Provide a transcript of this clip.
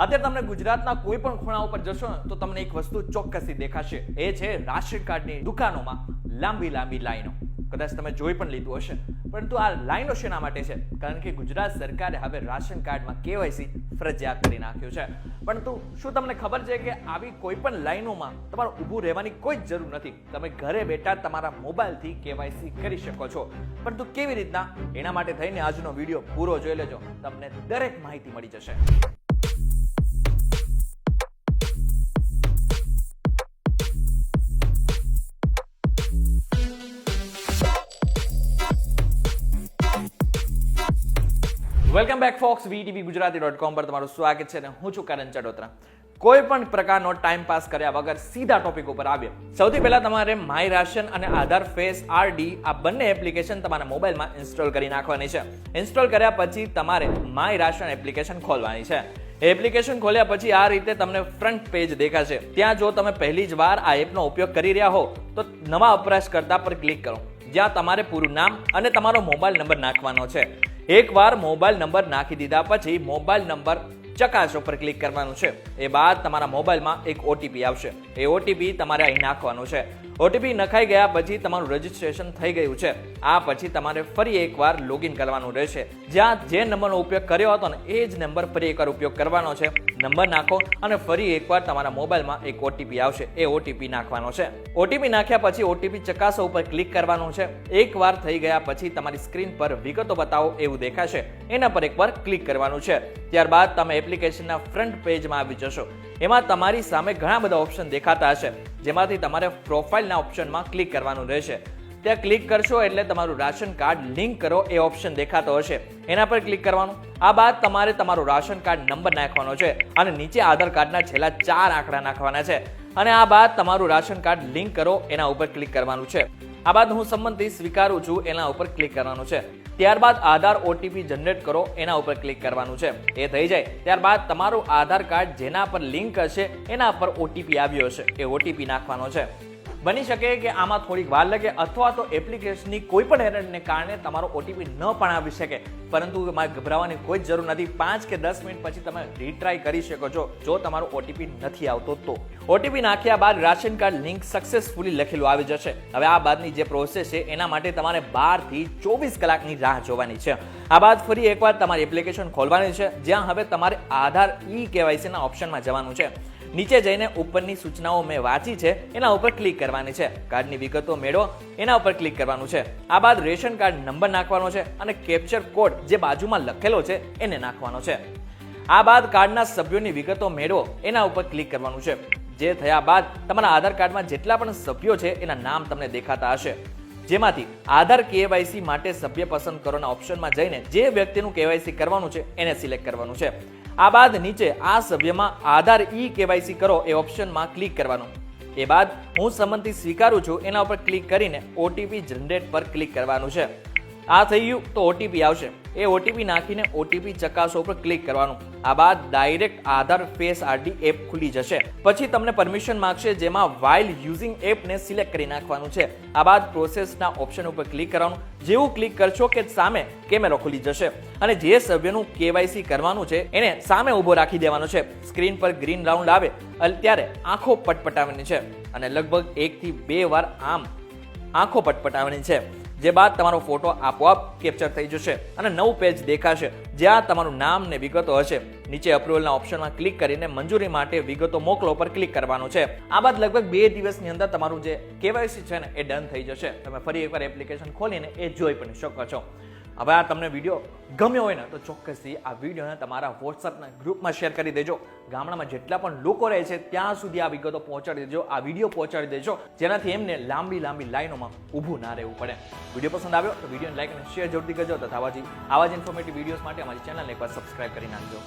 અત્યારે તમને ગુજરાતના કોઈ પણ ખૂણા ઉપર જશો તો તમને એક વસ્તુ ચોક્કસથી દેખાશે. એ છે રાશન કાર્ડની દુકાનોમાં લાંબી લાંબી લાઈનો. કદાચ તમે જોઈ પણ લીધું હશે. પરંતુ આ લાઈનો શેના માટે છે? કારણ કે ગુજરાત સરકારે હવે રાશન કાર્ડમાં કેવાયસી ફરજિયાત કરી નાખ્યું છે. પરંતુ શું તમને ખબર છે કે આવી કોઈ પણ લાઈનોમાં તમારે ઊભું રહેવાની કોઈ જ જરૂર નથી? તમે ઘરે બેઠા તમારા મોબાઈલથી કેવાયસી કરી શકો છો. પરંતુ કેવી રીતના? એના માટે થઈને આજનો વીડિયો પૂરો જોઈ લેજો. તમને દરેક માહિતી મળી જશે. Welcome back folks VTV Gujarati dot com પર તમારું સ્વાગત છે અને હું છું કરણ ચડોત્રા કોઈ પણ પ્રકારનો ટાઈમ પાસ કર્યા વગર સીધા ટોપિક ઉપર આવ્યો સૌથી પહેલા તમારે માય રાશન અને આધાર ફેસ આરડી આ બંને એપ્લિકેશન તમારા મોબાઈલમાં ઇન્સ્ટોલ કરી નાખવાની છે. ઇન્સ્ટોલ કર્યા પછી તમારે માય રાશન એપ્લિકેશન ખોલવાની છે. એપ્લિકેશન ખોલ્યા પછી આ રીતે તમને ફ્રન્ટ પેજ દેખાશે. ત્યાં જો તમે પહેલી જ વાર આ એપનો ઉપયોગ કરી રહ્યા હો, તો નવા વપરાશકર્તા પર ક્લિક કરો. જ્યાં તમારે પૂરું નામ અને તમારો મોબાઈલ નંબર નાખવાનો છે. એકવાર મોબાઈલ નંબર નાખી દીધા પછી મોબાઈલ નંબર ચકાસ પર ક્લિક કરવાનું છે. એ બાદ તમારા મોબાઈલમાં એક ઓટીપી આવશે. એ ઓટીપી તમારે અહીં નાખવાનું છે. ઓટીપી નખાઈ ગયા પછી તમારું રજીસ્ટ્રેશન થઈ ગયું છે. આ પછી તમારે ફરી એકવાર લોગિન કરવાનું રહેશે. જ્યાં જે નંબરનો ઉપયોગ કર્યો હતો ને એ જ નંબર ફરી એકવાર ઉપયોગ કરવાનો છે. નંબર નાખો અને ફરી એકવાર તમારા મોબાઈલમાં એક ઓટીપી આવશે. એ ઓટીપી નાખવાનો છે. ઓટીપી નાખ્યા પછી ઓટીપી ચકાસો ઉપર ક્લિક કરવાનું છે. એકવાર થઈ ગયા પછી તમારી સ્ક્રીન પર વિગતો બતાવો એવું દેખાશે. એના પર એકવાર ક્લિક કરવાનું છે. ત્યારબાદ તમે એપ્લિકેશનના ફ્રન્ટ પેજમાં આવી જશો. એમાં તમારી સામે ઘણા બધા ઓપ્શન દેખાતા હશે. જેમાંથી તમારે પ્રોફાઇલના ઓપ્શનમાં ક્લિક કરવાનું રહેશે. ત્યાં ક્લિક કરશો એટલે તમારું રાશન કાર્ડ લિંક કરો, એ ઓપ્શન દેખાતો હશે. એના પર ક્લિક કરવાનું. આ બાદ તમારે તમારો રાશન કાર્ડ નંબર નાખવાનો છે અને નીચે આધાર કાર્ડના છેલ્લા ચાર આંકડા નાખવાના છે. અને આ બાદ તમારું રાશન કાર્ડ લિંક કરો, એના ઉપર ક્લિક કરવાનું છે. આ બાદ હું સંબંધી સ્વીકારું છું, એના ઉપર ક્લિક કરવાનું છે. ત્યારબાદ આધાર ઓટીપી જનરેટ કરો, એના ઉપર ક્લિક કરવાનું છે. એ થઈ જાય. ત્યારબાદ તમારું આધાર કાર્ડ જેના પર લિંક હશે, એના પર ઓટીપી આવ્યો હશે. એ ઓટીપી નાખવાનો છે. બની શકે કે આમાં થોડીક વાર લાગે અથવા તો એપ્લિકેશનની કોઈ પણ એરરને કારણે તમારો ઓટીપી ન પણ આવી શકે. પરંતુ મારે ગભરાવાની કોઈ જ જરૂર નથી. પાંચ કે દસ મિનિટ પછી તમે રીટ્રાય કરી શકો છો. જો તમારો ઓટીપી નથી આવતો તો. ઓટીપી નાખ્યા બાદ રાશન કાર્ડ લિંક સક્સેસફુલી લખેલું આવી જશે. હવે આ બાદની જે પ્રોસેસ છે, એના માટે તમારે બારથી ચોવીસ કલાકની રાહ જોવાની છે. આ બાદ ફરી એકવાર તમારી એપ્લિકેશન ખોલવાની છે. જ્યાં હવે તમારે આધાર ઈ કેવાયસીના ઓપ્શનમાં જવાનું છે. નીચે જઈને ઉપરની સૂચનાઓ મેં વાંચી છે, એના ઉપર ક્લિક કરવાની છે. કાર્ડની વિગતો મેળવો, એના ઉપર ક્લિક કરવાનું છે. આ બાદ રેશન કાર્ડ નંબર નાખવાનો છે અને કેપ્ચર કોડ જે બાજુમાં લખેલો છે, એને નાખવાનો છે. આ બાદ કાર્ડના સભ્યોની વિગતો મેળવો, એના ઉપર ક્લિક કરવાનું છે. જે થયા બાદ તમારા આધાર કાર્ડમાં જેટલા પણ સભ્યો છે, એના નામ તમને દેખાતા હશે. જેમાંથી આધાર કેવાયસી માટે સભ્ય પસંદ કરોના ઓપ્શનમાં જઈને જે વ્યક્તિનું કેવાયસી કરવાનું છે, એને સિલેક્ટ કરવાનું છે. આ બાદ નીચે આ સભ્યમાં આધાર ઈ કેવાયસી કરો એ ઓપ્શનમાં ક્લિક કરવાનું. એ બાદ હું સંમતિ સ્વીકારું છું, એના ઉપર ક્લિક કરીને ઓટીપી જનરેટ પર ક્લિક કરવાનું છે. આ થઈ ગયું તો ઓટીપી આવશે. એ ઓટીપી નાખીને ઓટીપી ચકાસો ઉપર ક્લિક કરવાનું. આ બાદ direct Aadhaar face RD app ખુલી જશે. પછી તમને પરમિશન માંગશે જેમાં વાઇલ યુઝિંગ એપને સિલેક્ટ કરી નાખવાનું છે. આ બાદ પ્રોસેસના ઓપ્શન ઉપર ક્લિક કરવાનું. જેવું ક્લિક કરશો કે સામે કેમેરો ખુલી જશે. અને જે સભ્યનું કેવાયસી કરવાનું છે, એને સામે ઊભો રાખી દેવાનો છે. સ્ક્રીન પર ગ્રીન રાઉન્ડ આવે ત્યારે આંખો પટપટાવવાની છે. અને લગભગ એકથી બે વાર આમ આંખો પટપટાવવાની છે. જે બાદ તમારો ફોટો આપોઆપ કેપ્ચર થઈ જશે અને નવું પેજ દેખાશે, જ્યાં તમારું નામ ને વિગતો હશે. નીચે અપ્રુવલના ઓપ્શનમાં ક્લિક કરીને મંજૂરી માટે વિગતો મોકલો પર ક્લિક કરવાનું છે. આ બાદ લગભગ બે દિવસની અંદર તમારું જે કેવાયસી છે ને, એ ડન થઈ જશે. તમે ફરી એકવાર એપ્લિકેશન ખોલીને એ જોઈ પણ શકો છો. હવે આ તમને વીડિયો ગમ્યો હોય ને, તો ચોક્કસથી આ વિડીયોને તમારા વોટ્સઅપના ગ્રુપમાં શેર કરી દેજો. ગામડામાં જેટલા પણ લોકો રહે છે, ત્યાં સુધી આ વિગતો પહોંચાડી દેજો, આ વીડિયો પહોંચાડી દેજો, જેનાથી એમને લાંબી લાંબી લાઈનોમાં ઊભું ના રહેવું પડે. વીડિયો પસંદ આવ્યો તો વિડીયોને લાઈક અને શેર જરૂરથી કરજો, તથા આવા જ ઇન્ફોર્મેટિવ વિડીયોઝ માટે અમારી ચેનલને એકવાર સબસ્ક્રાઈબ કરી નાખજો.